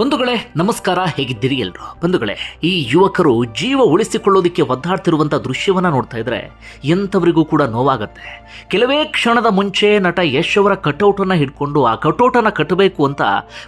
ಬಂಧುಗಳೇ, ನಮಸ್ಕಾರ, ಹೇಗಿದ್ದೀರಿ ಎಲ್ರು? ಬಂಧುಗಳೇ, ಈ ಯುವಕರು ಜೀವ ಉಳಿಸಿಕೊಳ್ಳೋದಕ್ಕೆ ಒದ್ದಾಡ್ತಿರುವಂಥ ದೃಶ್ಯವನ್ನ ನೋಡ್ತಾ ಇದ್ರೆ ಎಂಥವರಿಗೂ ಕೂಡ ನೋವಾಗತ್ತೆ. ಕೆಲವೇ ಕ್ಷಣದ ಮುಂಚೆ ನಟ ಯಶ್ ಅವರ ಕಟೌಟನ್ನು ಹಿಡ್ಕೊಂಡು ಆ ಕಟೌಟನ್ನು ಕಟ್ಟಬೇಕು ಅಂತ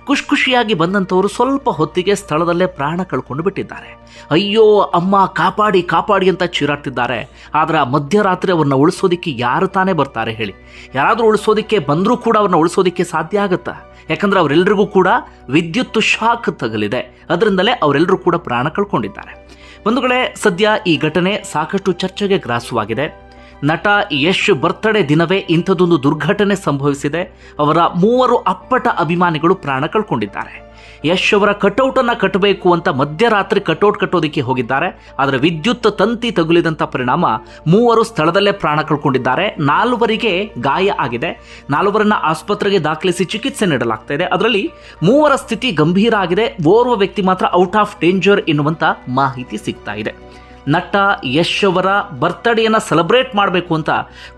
ಖುಷ್ ಖುಷಿಯಾಗಿ ಬಂದಂಥವರು ಸ್ವಲ್ಪ ಹೊತ್ತಿಗೆ ಸ್ಥಳದಲ್ಲೇ ಪ್ರಾಣ ಕಳ್ಕೊಂಡು ಬಿಟ್ಟಿದ್ದಾರೆ. ಅಯ್ಯೋ, ಅಮ್ಮ, ಕಾಪಾಡಿ ಕಾಪಾಡಿ ಅಂತ ಚೀರಾಡ್ತಿದ್ದಾರೆ. ಆದ್ರೆ ಮಧ್ಯರಾತ್ರಿ ಅವ್ರನ್ನ ಉಳಿಸೋದಕ್ಕೆ ಯಾರು ತಾನೇ ಬರ್ತಾರೆ ಹೇಳಿ. ಯಾರಾದರೂ ಉಳಿಸೋದಕ್ಕೆ ಬಂದರೂ ಕೂಡ ಅವ್ರನ್ನ ಉಳಿಸೋದಕ್ಕೆ ಸಾಧ್ಯ ಆಗುತ್ತಾ? ಯಾಕಂದ್ರೆ ಅವರೆಲ್ಲರಿಗೂ ಕೂಡ ವಿದ್ಯುತ್ ಶಾಕ್ ತಗಲಿದೆ. ಅದರಿಂದಲೇ ಅವರೆಲ್ಲರೂ ಕೂಡ ಪ್ರಾಣ ಕಳ್ಕೊಂಡಿದ್ದಾರೆ. ಬಂಧುಗಳೇ, ಸದ್ಯ ಈ ಘಟನೆ ಸಾಕಷ್ಟು ಚರ್ಚೆಗೆ ಗ್ರಾಸವಾಗಿದೆ. ನಟ ಯಶ್ ಬರ್ತ್ಡೇ ದಿನವೇ ಇಂಥದ್ದೊಂದು ದುರ್ಘಟನೆ ಸಂಭವಿಸಿದೆ. ಅವರ ಮೂವರು ಅಪ್ಪಟ ಅಭಿಮಾನಿಗಳು ಪ್ರಾಣ ಕಳ್ಕೊಂಡಿದ್ದಾರೆ. ಯಶ್ ಅವರ ಕಟೌಟನ್ನು ಕಟ್ಟಬೇಕು ಅಂತ ಮಧ್ಯರಾತ್ರಿ ಕಟೌಟ್ ಕಟ್ಟೋದಕ್ಕೆ ಹೋಗಿದ್ದಾರೆ. ಆದರೆ ವಿದ್ಯುತ್ ತಂತಿ ತಗುಲಿದಂಥ ಪರಿಣಾಮ ಮೂವರು ಸ್ಥಳದಲ್ಲೇ ಪ್ರಾಣ ಕಳ್ಕೊಂಡಿದ್ದಾರೆ. ನಾಲ್ವರಿಗೆ ಗಾಯ ಆಗಿದೆ. ನಾಲ್ವರನ್ನ ಆಸ್ಪತ್ರೆಗೆ ದಾಖಲಿಸಿ ಚಿಕಿತ್ಸೆ ನೀಡಲಾಗ್ತಾ ಇದೆ. ಅದರಲ್ಲಿ ಮೂವರ ಸ್ಥಿತಿ ಗಂಭೀರ ಆಗಿದೆ. ಓರ್ವ ವ್ಯಕ್ತಿ ಮಾತ್ರ ಔಟ್ ಆಫ್ ಡೇಂಜರ್ ಎನ್ನುವಂಥ ಮಾಹಿತಿ ಸಿಗ್ತಾ ಇದೆ. ನಟ ಯಶ್ ಅವರ ಬರ್ತ್ಡೇಯನ್ನು ಸೆಲೆಬ್ರೇಟ್ ಮಾಡಬೇಕು ಅಂತ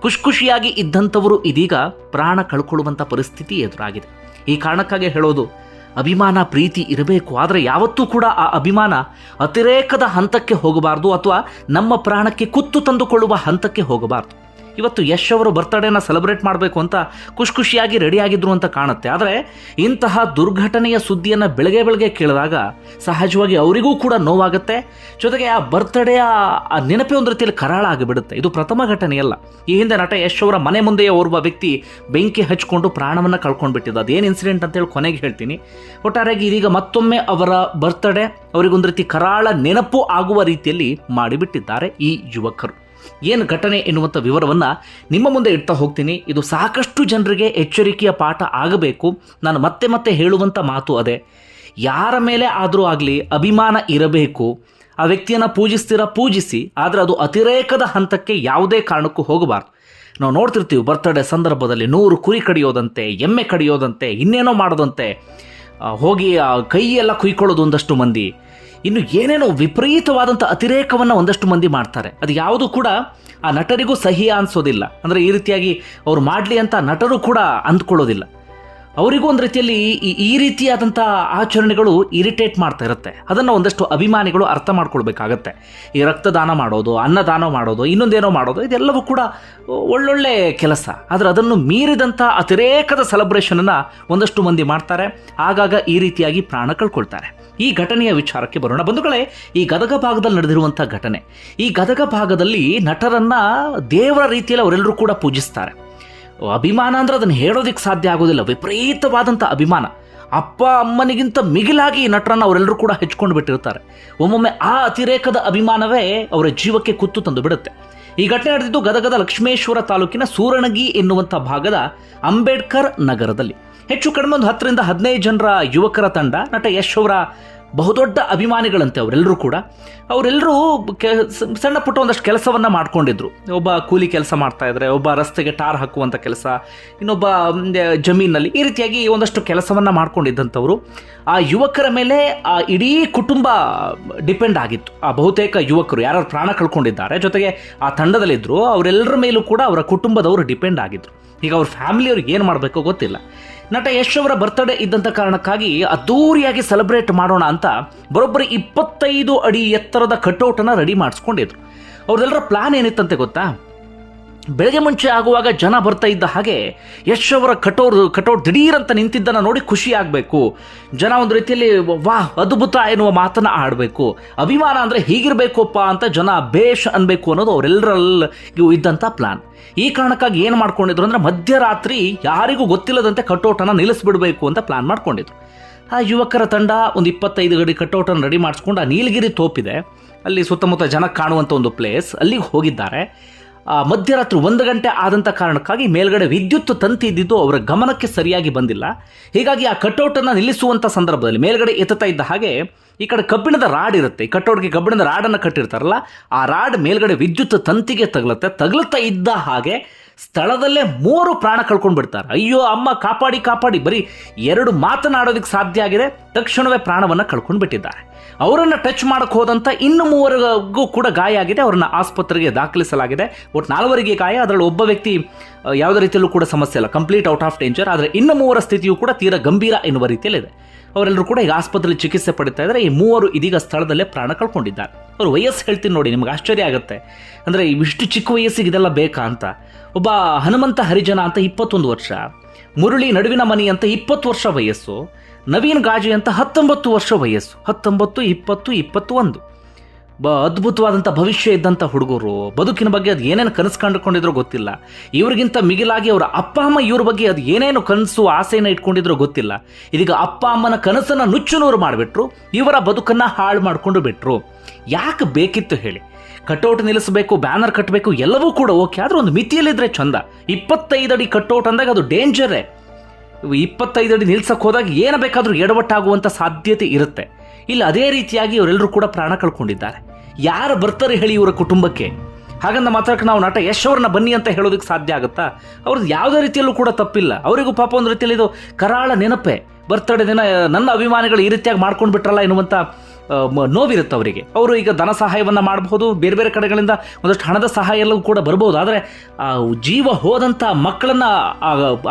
ಖುಷಿ ಖುಷಿಯಾಗಿ ಇದ್ದಂಥವರು ಇದೀಗ ಪ್ರಾಣ ಕಳ್ಕೊಳ್ಳುವಂಥ ಪರಿಸ್ಥಿತಿ ಎದುರಾಗಿದೆ. ಈ ಕಾರಣಕ್ಕಾಗಿ ಹೇಳೋದು, ಅಭಿಮಾನ ಪ್ರೀತಿ ಇರಬೇಕು, ಆದರೆ ಯಾವತ್ತೂ ಕೂಡ ಆ ಅಭಿಮಾನ ಅತಿರೇಕದ ಹಂತಕ್ಕೆ ಹೋಗಬಾರ್ದು ಅಥವಾ ನಮ್ಮ ಪ್ರಾಣಕ್ಕೆ ಕುತ್ತು ತಂದುಕೊಳ್ಳುವ ಹಂತಕ್ಕೆ ಹೋಗಬಾರ್ದು. ಇವತ್ತು ಯಶ್ ಅವರು ಬರ್ತಡೇನ ಸೆಲೆಬ್ರೇಟ್ ಮಾಡಬೇಕು ಅಂತ ಖುಷಿ ಖುಷಿಯಾಗಿ ರೆಡಿಯಾಗಿದ್ರು ಅಂತ ಕಾಣುತ್ತೆ. ಆದರೆ ಇಂತಹ ದುರ್ಘಟನೆಯ ಸುದ್ದಿಯನ್ನು ಬೆಳಗ್ಗೆ ಬೆಳಗ್ಗೆ ಕೇಳಿದಾಗ ಸಹಜವಾಗಿ ಅವರಿಗೂ ಕೂಡ ನೋವಾಗುತ್ತೆ. ಜೊತೆಗೆ ಆ ಬರ್ತ್ಡೇಯ ಆ ನೆನಪೇ ಒಂದು ರೀತಿಯಲ್ಲಿ ಕರಾಳ ಆಗಿಬಿಡುತ್ತೆ. ಇದು ಪ್ರಥಮ ಘಟನೆಯಲ್ಲ. ಈ ಹಿಂದೆ ನಟ ಯಶ್ ಅವರ ಮನೆ ಮುಂದೆಯೇ ಓರ್ವ ವ್ಯಕ್ತಿ ಬೆಂಕಿ ಹಚ್ಕೊಂಡು ಪ್ರಾಣವನ್ನು ಕಳ್ಕೊಂಡ್ಬಿಟ್ಟಿದ್ದು ಅದೇನು ಇನ್ಸಿಡೆಂಟ್ ಅಂತೇಳಿ ಕೊನೆಗೆ ಹೇಳ್ತೀನಿ. ಒಟ್ಟಾರೆಯಾಗಿ ಇದೀಗ ಮತ್ತೊಮ್ಮೆ ಅವರ ಬರ್ತ್ಡೇ. ಅವರಿಗೊಂದು ರೀತಿ ಕರಾಳ ನೆನಪು ಆಗುವ ರೀತಿಯಲ್ಲಿ ಮಾಡಿಬಿಟ್ಟಿದ್ದಾರೆ ಈ ಯುವಕರು. ಏನು ಘಟನೆ ಎನ್ನುವಂಥ ವಿವರವನ್ನು ನಿಮ್ಮ ಮುಂದೆ ಇಡ್ತಾ ಹೋಗ್ತೀನಿ. ಇದು ಸಾಕಷ್ಟು ಜನರಿಗೆ ಎಚ್ಚರಿಕೆಯ ಪಾಠ ಆಗಬೇಕು. ನಾನು ಮತ್ತೆ ಮತ್ತೆ ಹೇಳುವಂಥ ಮಾತು ಅದೇ. ಯಾರ ಮೇಲೆ ಆದರೂ ಆಗಲಿ ಅಭಿಮಾನ ಇರಬೇಕು. ಆ ವ್ಯಕ್ತಿಯನ್ನು ಪೂಜಿಸ್ತೀರ ಪೂಜಿಸಿ, ಆದರೆ ಅದು ಅತಿರೇಕದ ಹಂತಕ್ಕೆ ಯಾವುದೇ ಕಾರಣಕ್ಕೂ ಹೋಗಬಾರ್ದು. ನಾವು ನೋಡ್ತಿರ್ತೀವಿ ಬರ್ತ್ಡೇ ಸಂದರ್ಭದಲ್ಲಿ ನೂರು ಕುರಿ ಕಡಿಯೋದಂತೆ, ಎಮ್ಮೆ ಕಡಿಯೋದಂತೆ, ಇನ್ನೇನೋ ಮಾಡೋದಂತೆ. ಹೋಗಿ ಕೈಯೆಲ್ಲ ಕುಯ್ಕೊಳ್ಳೋದು ಒಂದಷ್ಟು ಮಂದಿ. ಇನ್ನು ಏನೇನೋ ವಿಪರೀತವಾದಂಥ ಅತಿರೇಕವನ್ನು ಒಂದಷ್ಟು ಮಂದಿ ಮಾಡ್ತಾರೆ. ಅದು ಯಾವುದು ಕೂಡ ಆ ನಟರಿಗೂ ಸಹಿ ಅನಿಸೋದಿಲ್ಲ. ಅಂದರೆ ಈ ರೀತಿಯಾಗಿ ಅವ್ರು ಮಾಡಲಿ ಅಂತ ನಟರು ಕೂಡ ಅಂದ್ಕೊಳ್ಳೋದಿಲ್ಲ. ಅವರಿಗೂ ಒಂದು ರೀತಿಯಲ್ಲಿ ಈ ರೀತಿಯಾದಂಥ ಆಚರಣೆಗಳು ಇರಿಟೇಟ್ ಮಾಡ್ತಾ ಇರುತ್ತೆ. ಅದನ್ನು ಒಂದಷ್ಟು ಅಭಿಮಾನಿಗಳು ಅರ್ಥ ಮಾಡ್ಕೊಳ್ಬೇಕಾಗತ್ತೆ. ಈ ರಕ್ತದಾನ ಮಾಡೋದು, ಅನ್ನದಾನ ಮಾಡೋದು, ಇನ್ನೊಂದೇನೋ ಮಾಡೋದು, ಇದೆಲ್ಲವೂ ಕೂಡ ಒಳ್ಳೊಳ್ಳೆ ಕೆಲಸ. ಆದರೆ ಅದನ್ನು ಮೀರಿದಂಥ ಅತಿರೇಕದ ಸೆಲೆಬ್ರೇಷನನ್ನು ಒಂದಷ್ಟು ಮಂದಿ ಮಾಡ್ತಾರೆ. ಆಗಾಗ ಈ ರೀತಿಯಾಗಿ ಪ್ರಾಣ ಕಳ್ಕೊಳ್ತಾರೆ. ಈ ಘಟನೆಯ ವಿಚಾರಕ್ಕೆ ಬರೋಣ. ಬಂಧುಗಳೇ, ಈ ಗದಗ ಭಾಗದಲ್ಲಿ ನಡೆದಿರುವಂಥ ಘಟನೆ. ಈ ಗದಗ ಭಾಗದಲ್ಲಿ ನಟರನ್ನ ದೇವರ ರೀತಿಯಲ್ಲಿ ಅವರೆಲ್ಲರೂ ಕೂಡ ಪೂಜಿಸ್ತಾರೆ. ಅಭಿಮಾನ ಅಂದ್ರೆ ಅದನ್ನು ಹೇಳೋದಕ್ಕೆ ಸಾಧ್ಯ ಆಗೋದಿಲ್ಲ. ವಿಪರೀತವಾದಂಥ ಅಭಿಮಾನ. ಅಪ್ಪ, ಅಮ್ಮನಿಗಿಂತ ಮಿಗಿಲಾಗಿ ಈ ನಟರನ್ನು ಅವರೆಲ್ಲರೂ ಕೂಡ ಹೆಚ್ಕೊಂಡು ಬಿಟ್ಟಿರ್ತಾರೆ. ಒಮ್ಮೊಮ್ಮೆ ಆ ಅತಿರೇಕದ ಅಭಿಮಾನವೇ ಅವರ ಜೀವಕ್ಕೆ ಕುತ್ತು ತಂದು ಬಿಡುತ್ತೆ. ಈ ಘಟನೆ ನಡೆದಿದ್ದು ಗದಗದ ಲಕ್ಷ್ಮೇಶ್ವರ ತಾಲೂಕಿನ ಸೂರಣಗಿ ಎನ್ನುವಂಥ ಭಾಗದ ಅಂಬೇಡ್ಕರ್ ನಗರದಲ್ಲಿ. ಹೆಚ್ಚು ಕಡಿಮೆ ಒಂದು ಹತ್ತರಿಂದ ಹದಿನೈದು ಜನರ ಯುವಕರ ತಂಡ ನಟ ಯಶ್ ಅವರ ಬಹುದೊಡ್ಡ ಅಭಿಮಾನಿಗಳಂತೆ ಅವರೆಲ್ಲರೂ ಕೂಡ. ಅವರೆಲ್ಲರೂ ಕೆ ಸಣ್ಣ ಪುಟ್ಟ ಒಂದಷ್ಟು ಕೆಲಸವನ್ನು ಮಾಡ್ಕೊಂಡಿದ್ರು. ಒಬ್ಬ ಕೂಲಿ ಕೆಲಸ ಮಾಡ್ತಾ ಇದ್ರೆ, ಒಬ್ಬ ರಸ್ತೆಗೆ ಟಾರ್ ಹಾಕುವಂಥ ಕೆಲಸ, ಇನ್ನೊಬ್ಬ ಜಮೀನಲ್ಲಿ ಈ ರೀತಿಯಾಗಿ ಒಂದಷ್ಟು ಕೆಲಸವನ್ನು ಮಾಡ್ಕೊಂಡಿದ್ದಂಥವ್ರು. ಆ ಯುವಕರ ಮೇಲೆ ಆ ಇಡೀ ಕುಟುಂಬ ಡಿಪೆಂಡ್ ಆಗಿತ್ತು. ಆ ಬಹುತೇಕ ಯುವಕರು ಯಾರು ಪ್ರಾಣ ಕಳ್ಕೊಂಡಿದ್ದಾರೆ, ಜೊತೆಗೆ ಆ ತಂಡದಲ್ಲಿದ್ದರು ಅವರೆಲ್ಲರ ಮೇಲೂ ಕೂಡ ಅವರ ಕುಟುಂಬದವರು ಡಿಪೆಂಡ್ ಆಗಿದ್ದರು ಈಗ ಅವ್ರ ಫ್ಯಾಮಿಲಿಯವ್ರಿಗೆ ಏನು ಮಾಡಬೇಕೋ ಗೊತ್ತಿಲ್ಲ. ನಟ ಯಶ್ ಅವರ ಬರ್ತ್ಡೇ ಇದ್ದಂಥ ಕಾರಣಕ್ಕಾಗಿ ಅದ್ದೂರಿಯಾಗಿ ಸೆಲೆಬ್ರೇಟ್ ಮಾಡೋಣ ಅಂತ ಬರೋಬ್ಬರಿ ಇಪ್ಪತ್ತೈದು ಅಡಿ ಎತ್ತರದ ಕಟೌಟನ್ನು ರೆಡಿ ಮಾಡಿಸ್ಕೊಂಡಿದ್ರು. ಅವ್ರದ್ದೆಲ್ಲರ ಪ್ಲಾನ್ ಏನಿತ್ತಂತೆ ಗೊತ್ತಾ? ಬೆಳಗ್ಗೆ ಮುಂಚೆ ಆಗುವಾಗ ಜನ ಬರ್ತಾ ಇದ್ದ ಹಾಗೆ ಯಶವರ ಅವರ ಕಟೋರ್ ದಿಢೀರ್ ದಿಢೀರಂತ ನಿಂತಿದ್ದನ್ನು ನೋಡಿ ಖುಷಿ ಆಗಬೇಕು. ಜನ ಒಂದು ರೀತಿಯಲ್ಲಿ ವಾ ಅದ್ಭುತ ಎನ್ನುವ ಮಾತನ್ನು ಆಡಬೇಕು. ಅಭಿಮಾನ ಅಂದರೆ ಹೀಗಿರಬೇಕಪ್ಪ ಅಂತ ಜನ ಬೇಷ್ ಅನ್ಬೇಕು ಅನ್ನೋದು ಅವರೆಲ್ಲರಲ್ಲಿಗೂ ಇದ್ದಂಥ ಪ್ಲಾನ್ ಈ ಕಾರಣಕ್ಕಾಗಿ ಏನು ಮಾಡ್ಕೊಂಡಿದ್ರು ಅಂದರೆ ಮಧ್ಯರಾತ್ರಿ ಯಾರಿಗೂ ಗೊತ್ತಿಲ್ಲದಂತೆ ಕಟೌಟನ್ನು ನಿಲ್ಲಿಸ್ಬಿಡಬೇಕು ಅಂತ ಪ್ಲಾನ್ ಮಾಡ್ಕೊಂಡಿದ್ರು. ಆ ಯುವಕರ ತಂಡ ಒಂದು ಇಪ್ಪತ್ತೈದು ಗಡಿ ಕಟೌಟನ್ನು ರೆಡಿ ಮಾಡಿಸ್ಕೊಂಡು ಆ ನೀಲಗಿರಿ ತೋಪಿದೆ. ಅಲ್ಲಿ ಸುತ್ತಮುತ್ತ ಜನ ಕಾಣುವಂಥ ಒಂದು ಪ್ಲೇಸ್ ಅಲ್ಲಿಗೆ ಹೋಗಿದ್ದಾರೆ. ಮಧ್ಯರಾತ್ರಿ ಒಂದು ಗಂಟೆ ಆದಂಥ ಕಾರಣಕ್ಕಾಗಿ ಮೇಲ್ಗಡೆ ವಿದ್ಯುತ್ ತಂತಿ ಇದ್ದಿದ್ದು ಅವರ ಗಮನಕ್ಕೆ ಸರಿಯಾಗಿ ಬಂದಿಲ್ಲ. ಹೀಗಾಗಿ ಆ ಕಟೌಟನ್ನು ನಿಲ್ಲಿಸುವಂಥ ಸಂದರ್ಭದಲ್ಲಿ ಮೇಲ್ಗಡೆ ಎತ್ತುತ್ತಾ ಇದ್ದ ಹಾಗೆ ಈ ಕಡೆ ಕಬ್ಬಿಣದ ರಾಡ್ ಇರುತ್ತೆ. ಕಟೌಟ್ಗೆ ಕಬ್ಬಿಣದ ರಾಡನ್ನು ಕಟ್ಟಿರ್ತಾರಲ್ಲ, ಆ ರಾಡ್ ಮೇಲ್ಗಡೆ ವಿದ್ಯುತ್ ತಂತಿಗೆ ತಗಲುತ್ತೆ. ತಗಲುತ್ತಾ ಇದ್ದ ಹಾಗೆ ಸ್ಥಳದಲ್ಲೇ ಮೂರು ಪ್ರಾಣ ಕಳ್ಕೊಂಡು ಬಿಡ್ತಾರೆ. ಅಯ್ಯೋ, ಅಮ್ಮ, ಕಾಪಾಡಿ ಕಾಪಾಡಿ. ಬರೀ ಎರಡು ಮಾತನಾಡೋದಕ್ಕೆ ಸಾಧ್ಯ ಆಗಿದೆ. ತಕ್ಷಣವೇ ಪ್ರಾಣವನ್ನು ಕಳ್ಕೊಂಡು ಬಿಟ್ಟಿದ್ದಾರೆ. ಅವರನ್ನು ಟಚ್ ಮಾಡಕ್ಕೆ ಹೋದಂಥ ಇನ್ನು ಮೂವರಿಗೂ ಕೂಡ ಗಾಯ ಆಗಿದೆ. ಅವರನ್ನು ಆಸ್ಪತ್ರೆಗೆ ದಾಖಲಿಸಲಾಗಿದೆ. ಒಟ್ಟು ನಾಲ್ವರಿಗೆ ಗಾಯ. ಅದರಲ್ಲಿ ಒಬ್ಬ ವ್ಯಕ್ತಿ ಯಾವುದೇ ರೀತಿಯಲ್ಲೂ ಕೂಡ ಸಮಸ್ಯೆ ಇಲ್ಲ. ಕಂಪ್ಲೀಟ್ ಔಟ್ ಆಫ್ ಡೇಂಜರ್ ಆದರೆ ಇನ್ನು ಮೂವರ ಸ್ಥಿತಿಯು ಕೂಡ ತೀರಾ ಗಂಭೀರ ಎನ್ನುವ ರೀತಿಯಲ್ಲಿದೆ ಅವರೆಲ್ಲರೂ ಕೂಡ ಈಗ ಆಸ್ಪತ್ರೆಯಲ್ಲಿ ಚಿಕಿತ್ಸೆ ಪಡಿತಾ ಇದ್ದಾರೆ. ಈ ಮೂವರು ಇದೀಗ ಸ್ಥಳದಲ್ಲೇ ಪ್ರಾಣ ಕಳ್ಕೊಂಡಿದ್ದಾರೆ. ಅವ್ರ ವಯಸ್ಸು ಹೇಳ್ತೀನಿ ನೋಡಿ, ನಿಮ್ಗೆ ಆಶ್ಚರ್ಯ ಆಗುತ್ತೆ. ಅಂದರೆ ಇಷ್ಟು ಚಿಕ್ಕ ವಯಸ್ಸಿಗೆ ಇದೆಲ್ಲ ಬೇಕಾ ಅಂತ. ಒಬ್ಬ ಹನುಮಂತ ಹರಿಜನ ಅಂತ ಇಪ್ಪತ್ತೊಂದು ವರ್ಷ. ಮುರಳಿ ನಡುವಿನ ಮನಿ ಅಂತ ಇಪ್ಪತ್ತು ವರ್ಷ ವಯಸ್ಸು. ನವೀನ್ ಗಾಜಿ ಅಂತ ಹತ್ತೊಂಬತ್ತು ವರ್ಷ ವಯಸ್ಸು. ಹತ್ತೊಂಬತ್ತು, ಇಪ್ಪತ್ತು ಇಪ್ಪತ್ತು ಒಂದು ಬ ಅದ್ಭುತವಾದಂಥ ಭವಿಷ್ಯ ಇದ್ದಂಥ ಹುಡುಗರು, ಬದುಕಿನ ಬಗ್ಗೆ ಅದು ಏನೇನು ಕನಸು ಕಂಡುಕೊಂಡಿದ್ರೋ ಗೊತ್ತಿಲ್ಲ. ಇವ್ರಿಗಿಂತ ಮಿಗಿಲಾಗಿ ಅವರ ಅಪ್ಪ, ಅಮ್ಮ, ಇವ್ರ ಬಗ್ಗೆ ಅದು ಏನೇನು ಕನಸು ಆಸೆಯನ್ನು ಇಟ್ಕೊಂಡಿದ್ರೋ ಗೊತ್ತಿಲ್ಲ. ಇದೀಗ ಅಪ್ಪ, ಅಮ್ಮನ ಕನಸನ್ನು ನುಚ್ಚುನೂರು ಮಾಡಿಬಿಟ್ರು, ಇವರ ಬದುಕನ್ನು ಹಾಳು ಮಾಡಿಕೊಂಡು ಬಿಟ್ರು. ಯಾಕೆ ಬೇಕಿತ್ತು ಹೇಳಿ. ಕಟೌಟ್ ನಿಲ್ಲಿಸಬೇಕು, ಬ್ಯಾನರ್ ಕಟ್ಟಬೇಕು ಎಲ್ಲವೂ ಕೂಡ ಓಕೆ, ಆದ್ರೆ ಒಂದು ಮಿತಿಯಲ್ಲಿದ್ದರೆ ಚಂದ. ಇಪ್ಪತ್ತೈದು ಅಡಿ ಕಟೌಟ್ ಅಂದಾಗ ಅದು ಡೇಂಜರೇ. ಇಪ್ಪತ್ತೈದು ಅಡಿ ನಿಲ್ಸಕ್ಕೆ ಹೋದಾಗ ಏನು ಬೇಕಾದರೂ ಎಡವಟ್ಟಾಗುವಂಥ ಸಾಧ್ಯತೆ ಇರುತ್ತೆ. ಇಲ್ಲ, ಅದೇ ರೀತಿಯಾಗಿ ಇವರೆಲ್ಲರೂ ಕೂಡ ಪ್ರಾಣ ಕಳ್ಕೊಂಡಿದ್ದಾರೆ. ಯಾರು ಬರ್ತಾರೆ ಹೇಳಿ ಇವರ ಕುಟುಂಬಕ್ಕೆ? ಹಾಗಂದ ಮಾತ್ರಕ್ಕೆ ನಾವು ನಟ ಯಶ್ ಅವ್ರನ್ನ ಬನ್ನಿ ಅಂತ ಹೇಳೋದಕ್ಕೆ ಸಾಧ್ಯ ಆಗುತ್ತಾ? ಅವ್ರದ್ದು ಯಾವುದೇ ರೀತಿಯಲ್ಲೂ ಕೂಡ ತಪ್ಪಿಲ್ಲ. ಅವರಿಗೂ ಪಾಪ ಒಂದು ರೀತಿಯಲ್ಲಿ ಇದು ಕರಾಳ ನೆನಪೆ. ಬರ್ತಡೇ ದಿನ, ನನ್ನ ಅಭಿಮಾನಿಗಳು ಈ ರೀತಿಯಾಗಿ ಮಾಡ್ಕೊಂಡು ಬಿಟ್ರಲ್ಲ ಎನ್ನುವಂಥ ನೋವಿರುತ್ತೆ ಅವರಿಗೆ. ಅವರು ಈಗ ಧನ ಸಹಾಯವನ್ನು ಮಾಡಬಹುದು, ಬೇರೆ ಬೇರೆ ಕಡೆಗಳಿಂದ ಒಂದಷ್ಟು ಹಣದ ಸಹಾಯ ಎಲ್ಲವೂ ಕೂಡ ಬರಬಹುದು. ಆದರೆ ಜೀವ ಹೋದಂಥ ಮಕ್ಕಳನ್ನ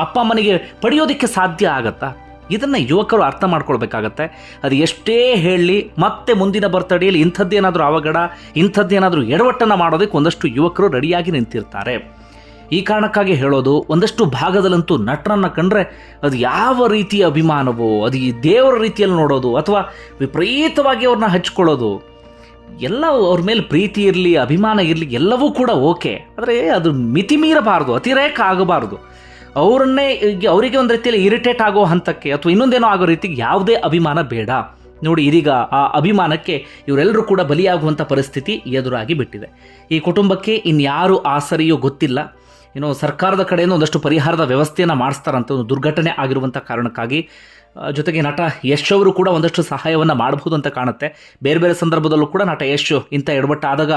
ಅಪ್ಪ ಅಮ್ಮನಿಗೆ ಪಡೆಯೋದಕ್ಕೆ ಸಾಧ್ಯ ಆಗತ್ತಾ? ಇದನ್ನು ಯುವಕರು ಅರ್ಥ ಮಾಡ್ಕೊಳ್ಬೇಕಾಗತ್ತೆ. ಅದು ಎಷ್ಟೇ ಹೇಳಿ, ಮತ್ತೆ ಮುಂದಿನ ಬರ್ತಡೆಯಲ್ಲಿ ಇಂಥದ್ದೇನಾದರೂ ಅವಘಡ, ಇಂಥದ್ದೇನಾದರೂ ಎಡವಟ್ಟನ್ನು ಮಾಡೋದಕ್ಕೆ ಒಂದಷ್ಟು ಯುವಕರು ರೆಡಿಯಾಗಿ ನಿಂತಿರ್ತಾರೆ. ಈ ಕಾರಣಕ್ಕಾಗಿ ಹೇಳೋದು ಒಂದಷ್ಟು ಭಾಗದಲ್ಲಂತೂ ನಟರನ್ನ ಕಂಡ್ರೆ ಅದು ಯಾವ ರೀತಿಯ ಅಭಿಮಾನವೋ, ಅದು ಈ ದೇವರ ರೀತಿಯಲ್ಲಿ ನೋಡೋದು ಅಥವಾ ವಿಪರೀತವಾಗಿ ಅವ್ರನ್ನ ಹಚ್ಕೊಳ್ಳೋದು, ಎಲ್ಲ ಅವ್ರ ಮೇಲೆ ಪ್ರೀತಿ ಇರಲಿ, ಅಭಿಮಾನ ಇರಲಿ, ಎಲ್ಲವೂ ಕೂಡ ಓಕೆ. ಆದರೆ ಅದು ಮಿತಿ ಮೀರಬಾರ್ದು, ಅತಿರೇಕ ಆಗಬಾರ್ದು. ಅವರನ್ನೇ ಅವರಿಗೆ ಒಂದು ರೀತಿಯಲ್ಲಿ ಇರಿಟೇಟ್ ಆಗೋ ಹಂತಕ್ಕೆ ಅಥವಾ ಇನ್ನೊಂದೇನೋ ಆಗೋ ರೀತಿಗೆ ಯಾವುದೇ ಅಭಿಮಾನ ಬೇಡ. ನೋಡಿ, ಇದೀಗ ಆ ಅಭಿಮಾನಕ್ಕೆ ಇವರೆಲ್ಲರೂ ಕೂಡ ಬಲಿಯಾಗುವಂಥ ಪರಿಸ್ಥಿತಿ ಎದುರಾಗಿ ಬಿಟ್ಟಿದೆ. ಈ ಕುಟುಂಬಕ್ಕೆ ಇನ್ಯಾರು ಆಸರಿಯೋ ಗೊತ್ತಿಲ್ಲ. ಏನೋ ಸರ್ಕಾರದ ಕಡೆಯಿಂದ ಒಂದಷ್ಟು ಪರಿಹಾರದ ವ್ಯವಸ್ಥೆಯನ್ನು ಮಾಡಿಸ್ತಾರಂತ ಒಂದು ದುರ್ಘಟನೆ ಆಗಿರುವಂಥ ಕಾರಣಕ್ಕಾಗಿ ಜೊತೆಗೆ ನಟ ಯಶ್ ಅವರು ಕೂಡ ಒಂದಷ್ಟು ಸಹಾಯವನ್ನು ಮಾಡಬಹುದು ಅಂತ ಕಾಣುತ್ತೆ. ಬೇರೆ ಬೇರೆ ಸಂದರ್ಭದಲ್ಲೂ ಕೂಡ ನಟ ಯಶ್ ಇಂಥ ಎಡವಟ್ಟಾದಾಗ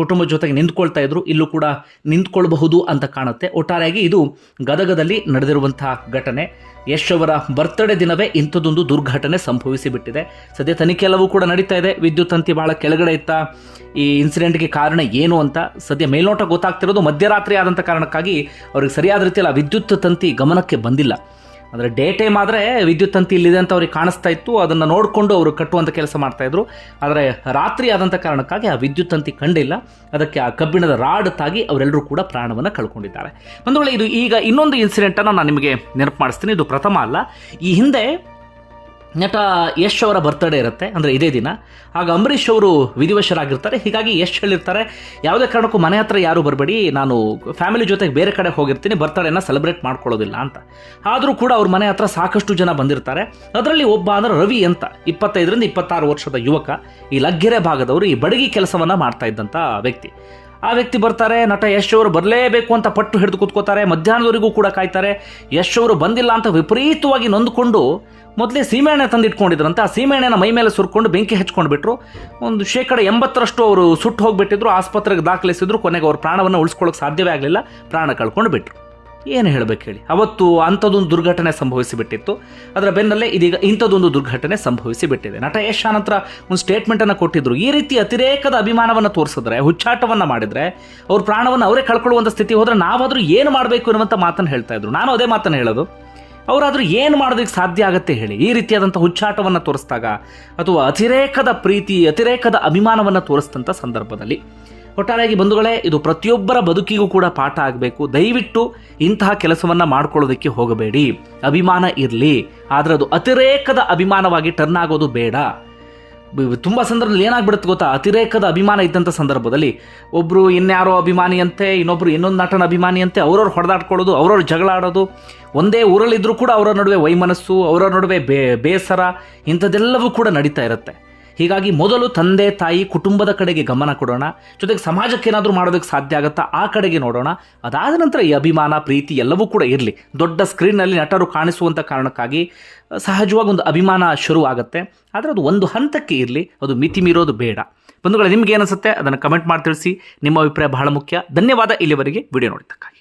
ಕುಟುಂಬದ ಜೊತೆಗೆ ನಿಂತ್ಕೊಳ್ತಾ ಇದ್ರು, ಇಲ್ಲೂ ಕೂಡ ನಿಂತ್ಕೊಳ್ಬಹುದು ಅಂತ ಕಾಣುತ್ತೆ. ಒಟ್ಟಾರೆಯಾಗಿ ಇದು ಗದಗದಲ್ಲಿ ನಡೆದಿರುವಂತಹ ಘಟನೆ. ಯಶ್ ಅವರ ಬರ್ತ್ಡೇ ದಿನವೇ ಇಂಥದ್ದೊಂದು ದುರ್ಘಟನೆ ಸಂಭವಿಸಿ ಬಿಟ್ಟಿದೆ ಸದ್ಯ ತನಿಖೆ ಎಲ್ಲವೂ ಕೂಡ ನಡೀತಾ ಇದೆ. ವಿದ್ಯುತ್ ತಂತಿ ಬಹಳ ಕೆಳಗಡೆ ಇತ್ತ. ಈ ಇನ್ಸಿಡೆಂಟ್ಗೆ ಕಾರಣ ಏನು ಅಂತ ಸದ್ಯ ಮೇಲ್ನೋಟ ಗೊತ್ತಾಗ್ತಿರೋದು ಮಧ್ಯರಾತ್ರಿ ಆದಂಥ ಕಾರಣಕ್ಕಾಗಿ ಅವ್ರಿಗೆ ಸರಿಯಾದ ರೀತಿಯಲ್ಲಿ ವಿದ್ಯುತ್ ತಂತಿ ಗಮನಕ್ಕೆ ಬಂದಿಲ್ಲ. ಅಂದರೆ ಡೇ ಟೈಮ್ ಆದರೆ ವಿದ್ಯುತ್ ತಂತಿ ಇಲ್ಲಿದೆ ಅಂತ ಅವ್ರಿಗೆ ಕಾಣಿಸ್ತಾ ಇತ್ತು, ಅದನ್ನು ನೋಡಿಕೊಂಡು ಅವರು ಕಟ್ಟುವಂಥ ಕೆಲಸ ಮಾಡ್ತಾಯಿದ್ರು ಆದರೆ ರಾತ್ರಿ ಆದಂಥ ಕಾರಣಕ್ಕಾಗಿ ಆ ವಿದ್ಯುತ್ ತಂತಿ ಕಂಡಿಲ್ಲ. ಅದಕ್ಕೆ ಆ ಕಬ್ಬಿಣದ ರಾಡ್ ತಾಗಿ ಅವರೆಲ್ಲರೂ ಕೂಡ ಪ್ರಾಣವನ್ನು ಕಳ್ಕೊಂಡಿದ್ದಾರೆ. ಒಂದು ವೇಳೆ ಇದು ಈಗ ಇನ್ನೊಂದು ಇನ್ಸಿಡೆಂಟನ್ನು ನಾನು ನಿಮಗೆ ನೆನಪು ಮಾಡಿಸ್ತೀನಿ. ಇದು ಪ್ರಥಮ ಅಲ್ಲ. ಈ ಹಿಂದೆ ನಟ ಯಶ್ ಅವರ ಬರ್ತ್ಡೇ ಇರುತ್ತೆ, ಅಂದರೆ ಇದೇ ದಿನ. ಆಗ ಅಂಬರೀಷ್ ಅವರು ವಿಧಿವಶರಾಗಿರ್ತಾರೆ. ಹೀಗಾಗಿ ಯಶ್ ಹೇಳಿರ್ತಾರೆ, ಯಾವುದೇ ಕಾರಣಕ್ಕೂ ಮನೆ ಹತ್ರ ಯಾರೂ ಬರಬೇಡಿ, ನಾನು ಫ್ಯಾಮಿಲಿ ಜೊತೆಗೆ ಬೇರೆ ಕಡೆ ಹೋಗಿರ್ತೀನಿ ಬರ್ತ್ಡೇನ ಸೆಲೆಬ್ರೇಟ್ ಮಾಡ್ಕೊಳ್ಳೋದಿಲ್ಲ ಅಂತ. ಆದರೂ ಕೂಡ ಅವ್ರ ಮನೆ ಹತ್ರ ಸಾಕಷ್ಟು ಜನ ಬಂದಿರ್ತಾರೆ. ಅದರಲ್ಲಿ ಒಬ್ಬ ಅಂದ್ರೆ ರವಿ ಅಂತ, ಇಪ್ಪತ್ತೈದರಿಂದ ಇಪ್ಪತ್ತಾರು ವರ್ಷದ ಯುವಕ, ಈ ಲಗ್ಗೆರೆ ಭಾಗದವರು ಈ ಬಡಗಿ ಕೆಲಸವನ್ನು ಮಾಡ್ತಾ ಇದ್ದಂಥ ವ್ಯಕ್ತಿ. ಆ ವ್ಯಕ್ತಿ ಬರ್ತಾರೆ, ನಟ ಯಶ್ ಅವರು ಬರಲೇಬೇಕು ಅಂತ ಪಟ್ಟು ಹಿಡಿದು ಕೂತ್ಕೋತಾರೆ, ಮಧ್ಯಾಹ್ನದವರೆಗೂ ಕೂಡ ಕಾಯ್ತಾರೆ. ಯಶ್ ಅವರು ಬಂದಿಲ್ಲ ಅಂತ ವಿಪರೀತವಾಗಿ ನೊಂದ್ಕೊಂಡು ಮೊದಲೇ ಸೀಮೆಎಣ್ಣೆ ತಂದಿಟ್ಕೊಂಡಿದ್ರಂತೆ ಆ ಸೀಮೆಎಣ್ಣೆನ ಮೈ ಮೇಲೆ ಸುರ್ಕೊಂಡು ಬೆಂಕಿ ಹಚ್ಕೊಂಡು ಬಿಟ್ರು ಒಂದು ಶೇಕಡ ಎಂಬತ್ತರಷ್ಟು ಅವರು ಸುಟ್ಟು ಹೋಗಿಬಿಟ್ಟಿದ್ರು, ಆಸ್ಪತ್ರೆಗೆ ದಾಖಲಿಸಿದ್ರು, ಕೊನೆಗೆ ಅವ್ರ ಪ್ರಾಣವನ್ನು ಉಳಿಸ್ಕೊಳ್ಳೋಕೆ ಸಾಧ್ಯವೇ ಆಗಲಿಲ್ಲ, ಪ್ರಾಣ ಕಳ್ಕೊಂಡು ಬಿಟ್ರು ಏನು ಹೇಳಬೇಕು ಹೇಳಿ? ಅವತ್ತು ಅಂಥದ್ದೊಂದು ದುರ್ಘಟನೆ ಸಂಭವಿಸಿಬಿಟ್ಟಿತ್ತು. ಅದರ ಬೆನ್ನಲ್ಲೇ ಇದೀಗ ಇಂಥದ್ದೊಂದು ದುರ್ಘಟನೆ ಸಂಭವಿಸಿಬಿಟ್ಟಿದೆ. ನಟ ಯಶ್ ನಂತರ ಒಂದು ಸ್ಟೇಟ್ಮೆಂಟನ್ನು ಕೊಟ್ಟಿದ್ರು. ಈ ರೀತಿ ಅತಿರೇಕದ ಅಭಿಮಾನವನ್ನು ತೋರಿಸಿದ್ರೆ, ಹುಚ್ಚಾಟವನ್ನು ಮಾಡಿದರೆ, ಅವ್ರ ಪ್ರಾಣವನ್ನು ಅವರೇ ಕಳ್ಕೊಳ್ಳುವಂಥ ಸ್ಥಿತಿ ಹೋದರೆ ನಾವಾದರೂ ಏನು ಮಾಡಬೇಕು ಅನ್ನುವಂಥ ಮಾತನ್ನು ಹೇಳ್ತಾ ಇದ್ರು. ನಾನು ಅದೇ ಮಾತನ್ನು ಹೇಳೋದು. ಅವರಾದರೂ ಏನು ಮಾಡೋದಕ್ಕೆ ಸಾಧ್ಯ ಆಗುತ್ತೆ ಹೇಳಿ? ಈ ರೀತಿಯಾದಂಥ ಹುಚ್ಚಾಟವನ್ನು ತೋರಿಸಿದಾಗ ಅಥವಾ ಅತಿರೇಕದ ಪ್ರೀತಿ, ಅತಿರೇಕದ ಅಭಿಮಾನವನ್ನು ತೋರಿಸಿದಂಥ ಸಂದರ್ಭದಲ್ಲಿ ಒಟ್ಟಾರೆಯಾಗಿ ಬಂಧುಗಳೇ, ಇದು ಪ್ರತಿಯೊಬ್ಬರ ಬದುಕಿಗೂ ಕೂಡ ಪಾಠ ಆಗಬೇಕು. ದಯವಿಟ್ಟು ಇಂತಹ ಕೆಲಸವನ್ನು ಮಾಡ್ಕೊಳ್ಳೋದಕ್ಕೆ ಹೋಗಬೇಡಿ. ಅಭಿಮಾನ ಇರಲಿ. ಆದರೆ ಅದು ಅತಿರೇಕದ ಅಭಿಮಾನವಾಗಿ ಟರ್ನ್ ಆಗೋದು ಬೇಡ. ತುಂಬ ಸಂದರ್ಭದಲ್ಲಿ ಏನಾಗ್ಬಿಡುತ್ತೆ ಗೊತ್ತಾ? ಅತಿರೇಕದ ಅಭಿಮಾನ ಇದ್ದಂಥ ಸಂದರ್ಭದಲ್ಲಿ ಒಬ್ಬರು ಇನ್ಯಾರೋ ಅಭಿಮಾನಿಯಂತೆ ಇನ್ನೊಬ್ಬರು ಇನ್ನೊಂದು ನಟನ ಅಭಿಮಾನಿಯಂತೆ ಅವ್ರವ್ರು ಹೊಡೆದಾಡ್ಕೊಳ್ಳೋದು, ಅವ್ರವ್ರು ಜಗಳ ಆಡೋದು ಒಂದೇ ಊರಲ್ಲಿದ್ದರೂ ಕೂಡ ಅವರ ನಡುವೆ ವೈಮನಸ್ಸು, ಅವರ ನಡುವೆ ಬೇಸರ, ಇಂಥದ್ದೆಲ್ಲವೂ ಕೂಡ ನಡೀತಾ ಇರುತ್ತೆ. ಹೀಗಾಗಿ ಮೊದಲು ತಂದೆ, ತಾಯಿ, ಕುಟುಂಬದ ಕಡೆಗೆ ಗಮನ ಕೊಡೋಣ. ಜೊತೆಗೆ ಸಮಾಜಕ್ಕೆ ಏನಾದರೂ ಮಾಡೋದಕ್ಕೆ ಸಾಧ್ಯ ಆಗುತ್ತಾ? ಆ ಕಡೆಗೆ ನೋಡೋಣ. ಅದಾದ ನಂತರ ಈ ಅಭಿಮಾನ, ಪ್ರೀತಿ ಎಲ್ಲವೂ ಕೂಡ ಇರಲಿ. ದೊಡ್ಡ ಸ್ಕ್ರೀನ್ನಲ್ಲಿ ನಟರು ಕಾಣಿಸುವಂಥ ಕಾರಣಕ್ಕಾಗಿ ಸಹಜವಾಗಿ ಒಂದು ಅಭಿಮಾನ ಶುರು ಆಗುತ್ತೆ. ಆದರೆ ಅದು ಒಂದು ಹಂತಕ್ಕೆ ಇರಲಿ. ಅದು ಮಿತಿ ಮೀರೋದು ಬೇಡ. ಬಂಧುಗಳು, ನಿಮ್ಗೆ ಏನಿಸುತ್ತೆ ಅದನ್ನು ಕಮೆಂಟ್ ಮಾಡಿ ತಿಳಿಸಿ. ನಿಮ್ಮ ಅಭಿಪ್ರಾಯ ಬಹಳ ಮುಖ್ಯ. ಧನ್ಯವಾದ ಇಲ್ಲಿವರೆಗೆ. ವಿಡಿಯೋ ನೋಡಿದ್ದಕ್ಕಾಗಿ.